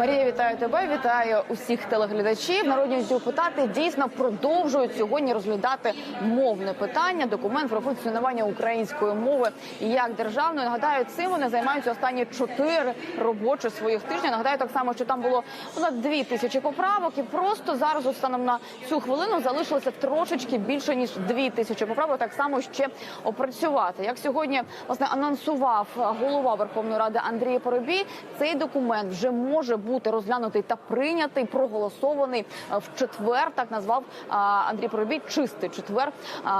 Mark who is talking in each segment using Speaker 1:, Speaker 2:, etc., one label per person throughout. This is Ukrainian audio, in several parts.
Speaker 1: Марія, вітаю тебе. Вітаю усіх телеглядачів. Народні депутати дійсно продовжують сьогодні розглядати мовне питання. Документ про функціонування української мови як державної. Нагадаю, цим вони займаються останні чотири робочі своїх тижня. Нагадаю, так само, що там було понад дві тисячі поправок, і просто зараз от станом на цю хвилину залишилося трошечки більше ніж дві тисячі поправок. Так само ще опрацювати. Як сьогодні власне анонсував голова Верховної Ради Андрій Поробій, цей документ вже може бути розглянутий та прийнятий, проголосований е, в четвер. Так назвав Андрій Поробій чистий четвер.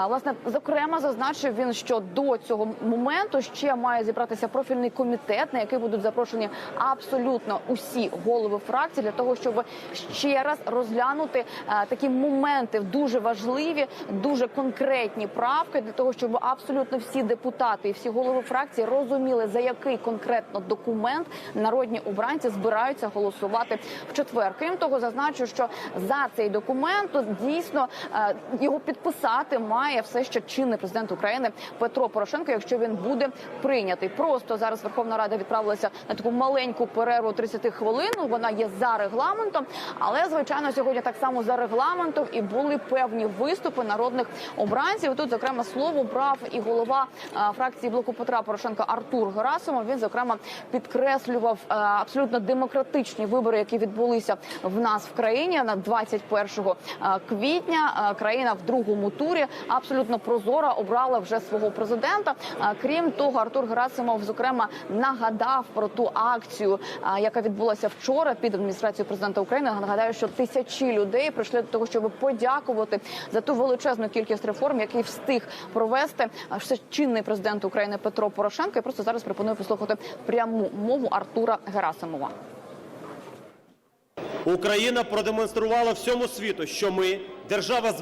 Speaker 1: Власне, зокрема, зазначив він, що до цього моменту ще має зібратися профільний комітет, на який будуть запрошені абсолютно усі голови фракцій, для того, щоб ще раз розглянути е, такі моменти дуже важливі, дуже конкретні правки, для того, щоб абсолютно всі депутати і всі голови фракцій розуміли за який конкретно документ народні обранці збираються голосувати в четвер. Крім того, зазначу, що за цей документ дійсно е, його підписати має все ще чинний президент України Петро Порошенко, якщо він буде прийнятий. Просто зараз Верховна Рада відправилася на таку маленьку перерву 30 хвилин. Вона є за регламентом, але звичайно сьогодні так само за регламентом і були певні виступи народних обранців. Тут зокрема слово брав і голова е, фракції блоку Петра Порошенка Артур Герасимов. Він зокрема підкреслював е, абсолютно демократичні вибори, які відбулися в нас в країні на 21 е, квітня. Е, Країна в другому турі абсолютно прозоро обрала вже свого президента. Е, Крім того, Артур Герасимов зокрема нагадав про ту акцію, яка відбулася вчора під адміністрацією президента України. Нагадаю, що тисячі людей прийшли до того, щоб подякувати за ту величезну кількість реформ, які встиг провести ще чинний президент України Петро Порошенко. І просто зараз пропоную послухати пряму мову Артура Герасимова.
Speaker 2: Україна продемонструвала всьому світу, що ми держава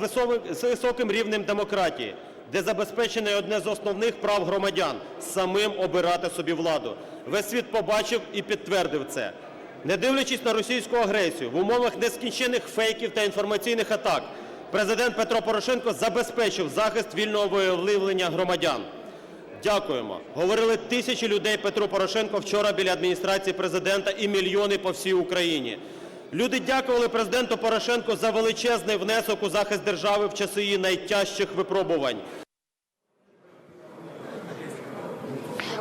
Speaker 2: з високим рівнем демократії, де забезпечене одне з основних прав громадян самим обирати собі владу. Весь світ побачив і підтвердив це. Не дивлячись на російську агресію, в умовах нескінчених фейків та інформаційних атак, президент Петро Порошенко забезпечив захист вільного виявлення громадян. Дякуємо. Говорили тисячі людей Петру Порошенко вчора біля адміністрації президента і мільйони по всій Україні. Люди дякували президенту Порошенко за величезний внесок у захист держави в часи її найтяжчих випробувань.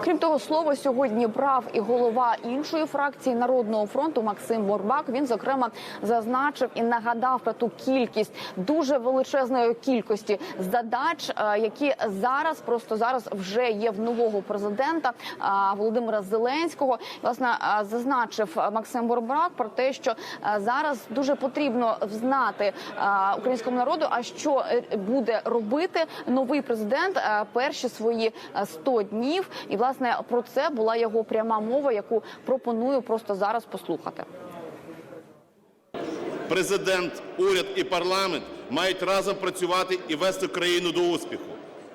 Speaker 1: Крім того, слово сьогодні брав і голова іншої фракції Народного фронту Максим Борбак. Він зокрема зазначив і нагадав про ту кількість дуже величезної кількості задач, е, які зараз просто зараз вже є в нового президента е, Володимира Зеленського. Власне е, зазначив Максим Борбак про те, що зараз дуже потрібно знати українському народу, а що буде робити новий президент перші свої е, 100 днів. І власне про це була його пряма мова, яку пропоную просто зараз послухати.
Speaker 3: Президент, уряд і парламент мають разом працювати і вести країну до успіху.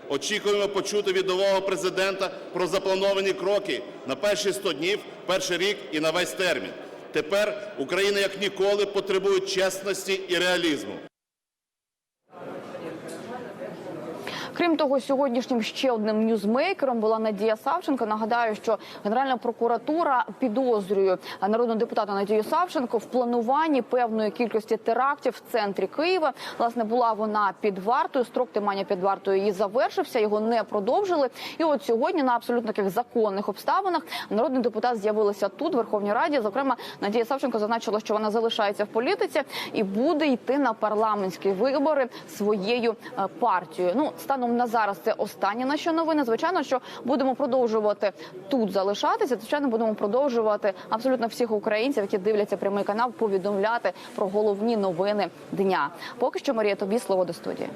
Speaker 3: Очікуємо почути від нового президента про заплановані кроки на перші 100 днів, перший рік і на весь термін. Тепер Україна як ніколи потребує чесності і реалізму.
Speaker 1: Крім того, сьогоднішнім ще одним ньюзмейкером була Надія Савченко. Нагадаю, що Генеральна прокуратура підозрює народного депутата Надію Савченко в плануванні певної кількості терактів в центрі Києва. Власне, була вона під вартою. Строк тримання під вартою її завершився. Його не продовжили. І от сьогодні на абсолютно таких законних обставинах народний депутат з'явилася тут, в Верховній Раді. Зокрема, Надія Савченко зазначила, що вона залишається в політиці і буде йти на парламентські вибори своєю е, партією. Ну станом на зараз це останні наші новини. Звичайно, що будемо продовжувати тут залишатися. Звичайно, будемо продовжувати абсолютно всіх українців, які дивляться прямий канал, повідомляти про головні новини дня. Поки що, Марія, тобі слово до студії.